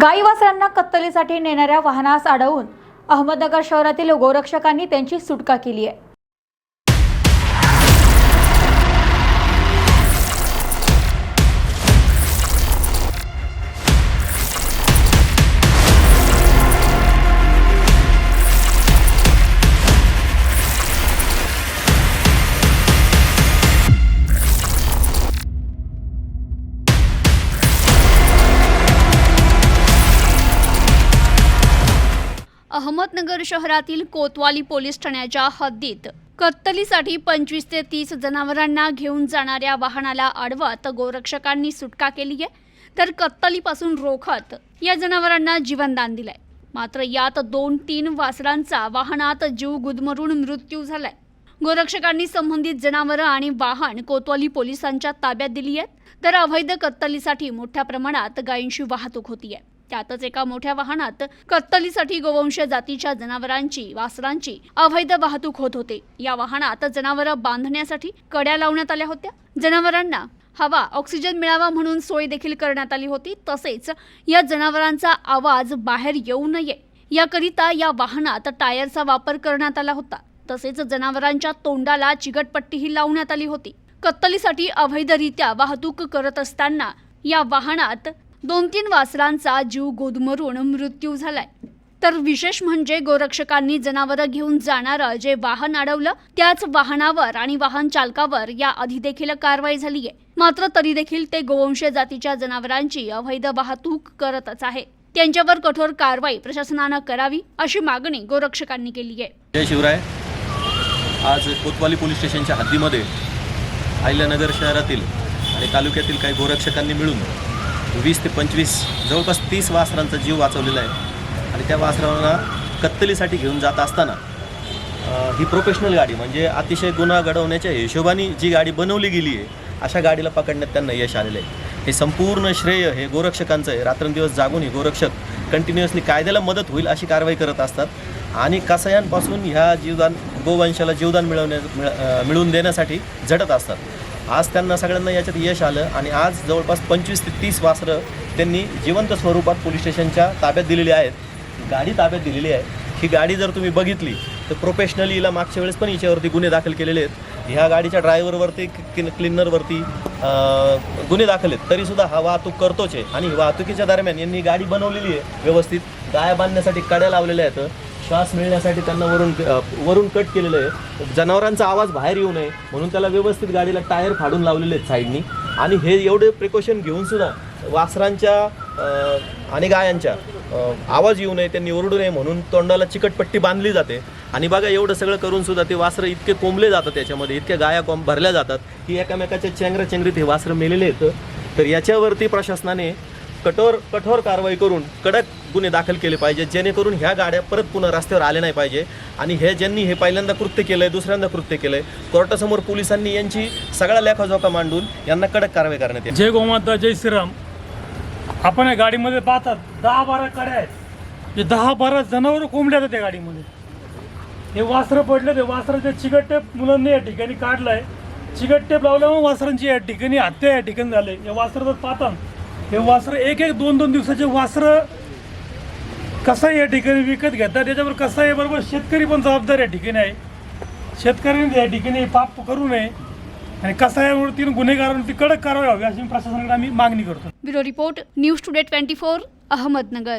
गाई वासरांना कत्तलीसाठी नेणाऱ्या वाहनास अडवून अहमदनगर शहरातील गोरक्षकांनी त्यांची सुटका केली आहे. अहमदनगर शहरातील कोतवाली पोलीस ठाण्याच्या हद्दीत कत्तलीसाठी पंचवीस ते तीस जनावरांना घेऊन जाणाऱ्या वाहनाला अडवत गोरक्षकांनी सुटका केली आहे. तर कत्तलीपासून रोखत या जनावरांना जीवनदान दिलंय. मात्र यात दोन तीन वासरांचा वाहनात जीव गुदमरून मृत्यू झालाय. गोरक्षकांनी संबंधित जनावरं आणि वाहन कोतवाली पोलिसांच्या ताब्यात दिली आहेत. तर अवैध कत्तलीसाठी मोठ्या प्रमाणात गायींची वाहतूक होती आहे त्यातच एका मोठ्या वाहनात कत्तलीसाठी गोवंश जातीच्या जनावरांची वासरांची अवैध वाहतूक होत होते. या वाहनात जनावरं बांधण्यासाठी कड्या लावण्यात आल्या होत्या. जनावरांना हवा ऑक्सिजन मिळावा म्हणून सोय देखील करण्यात आली होती. तसेच या जनावरांचा आवाज बाहेर येऊ नये याकरिता या वाहनात टायरचा वापर करण्यात आला होता. तसेच जनावरांच्या तोंडाला चिकटपट्टीही लावण्यात आली होती. कत्तलीसाठी अवैधरित्या वाहतूक करत असताना या वाहनात दोन तीन वासरांचा जीव गोदमरून मृत्यू झालाय. तर विशेष म्हणजे गोरक्षकांनी जनावरं घेऊन जाणारं जे वाहन अडवलं त्याच वाहनावर आणि वाहन चालकावर या आधी देखील कारवाई झाली आहे मात्र तरी देखील ते गोवंश जातीच्या जनावरांची अवैध वाहतूक करतच आहे. त्यांच्यावर कठोर कारवाई प्रशासनानं करावी अशी मागणी गोरक्षकांनी केली आहे जय शिवराय. आज कोतवाली पोलीस स्टेशनच्या हद्दीमध्ये अहिल्यानगर शहरातील आणि तालुक्यातील काही गोरक्षकांनी मिळून वीस ते पंचवीस जवळपास तीस वासरांचा जीव वाचवलेला आहे. आणि त्या वासरांना कत्तलीसाठी घेऊन जात असताना ही प्रोफेशनल गाडी म्हणजे अतिशय गुन्हा घडवण्याच्या हिशोबाने जी गाडी बनवली गेली आहे अशा गाडीला पकडण्यात त्यांना यश आलेलं आहे. हे संपूर्ण श्रेय हे गोरक्षकांचं आहे. रात्रंदिवस जागून हे गोरक्षक कंटिन्युअसली कायद्याला मदत होईल अशी कारवाई करत असतात. आणि कसायांपासून ह्या जीवदान गोवंशाला जीवदान मिळवण्या मिळ मिळवून देण्यासाठी झटत असतात. आज त्यांना सगळ्यांना याच्यात यश आलं आणि आज जवळपास पंचवीस ते तीस वासरं त्यांनी जिवंत स्वरूपात पोलीस स्टेशनच्या ताब्यात दिलेली आहेत. गाडी ताब्यात दिलेली आहे. ही गाडी जर तुम्ही बघितली तर प्रोफेशनली हिला मागच्या वेळेस पण हिच्यावरती गुन्हे दाखल केलेले आहेत. ह्या गाडीच्या ड्रायव्हरवरती क्लिन क्लिनरवरती गुन्हे दाखल आहेत. तरीसुद्धा हा वाहतूक करतोच आहे. आणि वाहतुकीच्या दरम्यान यांनी गाडी बनवलेली आहे व्यवस्थित. गाया बांधण्यासाठी कड्या लावलेल्या आहेत. श्वास मिळण्यासाठी त्यांना वरून वरून कट केलेलं आहे. जनावरांचा आवाज बाहेर येऊ नये म्हणून त्याला व्यवस्थित गाडीला टायर फाडून लावलेले आहेत साईडनी. आणि हे एवढे प्रिकॉशन घेऊन सुद्धा वासरांच्या आणि गायांच्या आवाज येऊ नये त्यांनी ओरडू नये म्हणून तोंडाला चिकटपट्टी बांधली जाते. आणि बघा एवढं सगळं करून सुद्धा ते वासरं इतके कोंबले जातात त्याच्यामध्ये इतक्या गाया कोंब भरल्या जातात की एकामेकाच्या चेंगरा चेंगरीत हे वासरं मेलेले आहेत. तर याच्यावरती प्रशासनाने कठोर कठोर कारवाई करून कडक गुन्हे दाखल केले पाहिजे जेणेकरून ह्या गाड्या परत पुन्हा रस्त्यावर आले नाही पाहिजे. आणि हे ज्यांनी हे पहिल्यांदा कृत्य केलं आहे दुसऱ्यांदा कृत्य केलं आहे कोर्टासमोर पोलिसांनी यांची सगळा लेखाजोखा मांडून यांना कडक कारवाई करण्यात येईल. जय गोमाता जय श्रीराम. आपण या गाडीमध्ये पाहतात दहा बारा कड्या आहेत. जे दहा बारा जनावर कोंबड्या आहेत त्या गाडीमध्ये. हे वासरं पडले ते वासराचे चिकट टेप मुलांनी या ठिकाणी काढलाय. चिकट टेप लावल्यामुळे वासरांची या ठिकाणी हत्या या ठिकाणी झाले. या वासरं जर पाहता हे वासरं एक एक दोन दोन दिवसाचे वासरं कसं या ठिकाणी विकत घेतात त्याच्यावर कसं आहे बरोबर शेतकरी पण जबाबदार या ठिकाणी आहे. शेतकऱ्यांनी या ठिकाणी पाप करू नये आणि कसायावरती गुन्हेगारांवरती कडक कारवाई व्हावी अशी प्रशासनाकडे आम्ही मागणी करतो. Bureau report news today twenty four Ahmednagar.